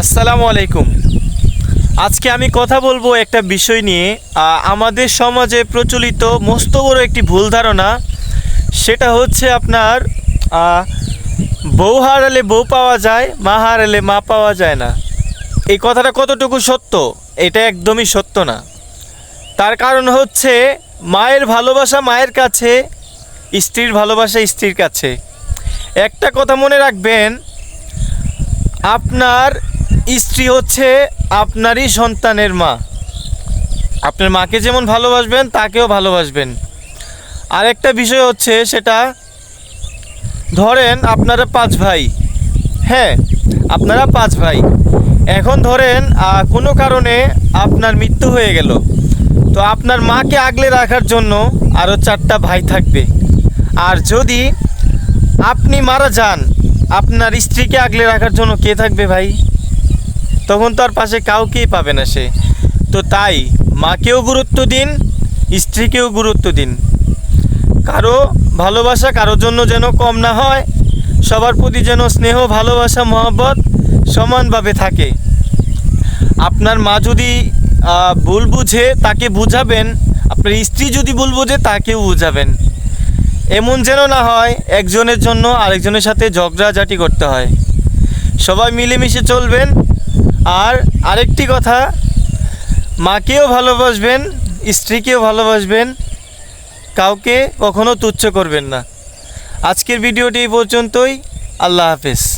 আসসালামু আলাইকুম। আজকে আমি কথা বলব একটা বিষয় নিয়ে। আমাদের সমাজে প্রচলিত মস্ত বড় একটি ভুল ধারণা। সেটা হচ্ছে আপনার বউ হারালে বউ পাওয়া যায়, মা হারালে মা পাওয়া যায় না। এই কথাটা কতটুকু সত্য? এটা একদমই সত্য না। তার কারণ হচ্ছে, মায়ের ভালোবাসা মায়ের কাছে, স্ত্রীর ভালোবাসা স্ত্রীর কাছে। একটা কথা মনে রাখবেন, আপনার স্ত্রী হচ্ছে আপনারই সন্তানের মা। আপনার মাকে যেমন ভালোবাসবেন, তাকেও ভালোবাসবেন। আরেকটা বিষয় হচ্ছে সেটা, ধরেন আপনারা পাঁচ ভাই। হ্যাঁ আপনারা পাঁচ ভাই। এখন ধরেন কোনো কারণে আপনার মৃত্যু হয়ে গেল। তো আপনার মাকে আগলে রাখার জন্য আরও চারটা ভাই থাকবে। আর যদি আপনি মারা যান, আপনার স্ত্রীকে আগলে রাখার জন্য কে থাকবে ভাই? তখন তার পাশে কাউকেই পাবে না সে। তো তাই মাকেও গুরুত্ব দিন, স্ত্রীকেও গুরুত্ব দিন। কারও ভালোবাসা কারোর জন্য যেন কম না হয়, সবার প্রতি যেন স্নেহ, ভালোবাসা, মহব্বত সমানভাবে থাকে। আপনার মা যদি ভুল বুঝে তাকে বুঝাবেন, আপনার স্ত্রী যদি ভুল বুঝে তাকেও বুঝাবেন। এমন যেন না হয়, একজনের জন্য আরেকজনের সাথে ঝগড়াঝাটি করতে হয়। সবাই মিলেমিশে চলবেন আর আরেকটি কথা, মাকেও ভালোবাসবেন, স্ত্রীকেও ভালোবাসবেন, কাউকে কখনো তুচ্ছ করবেন না। আজকের ভিডিওটি এই পর্যন্তই, আল্লাহ হাফেজ।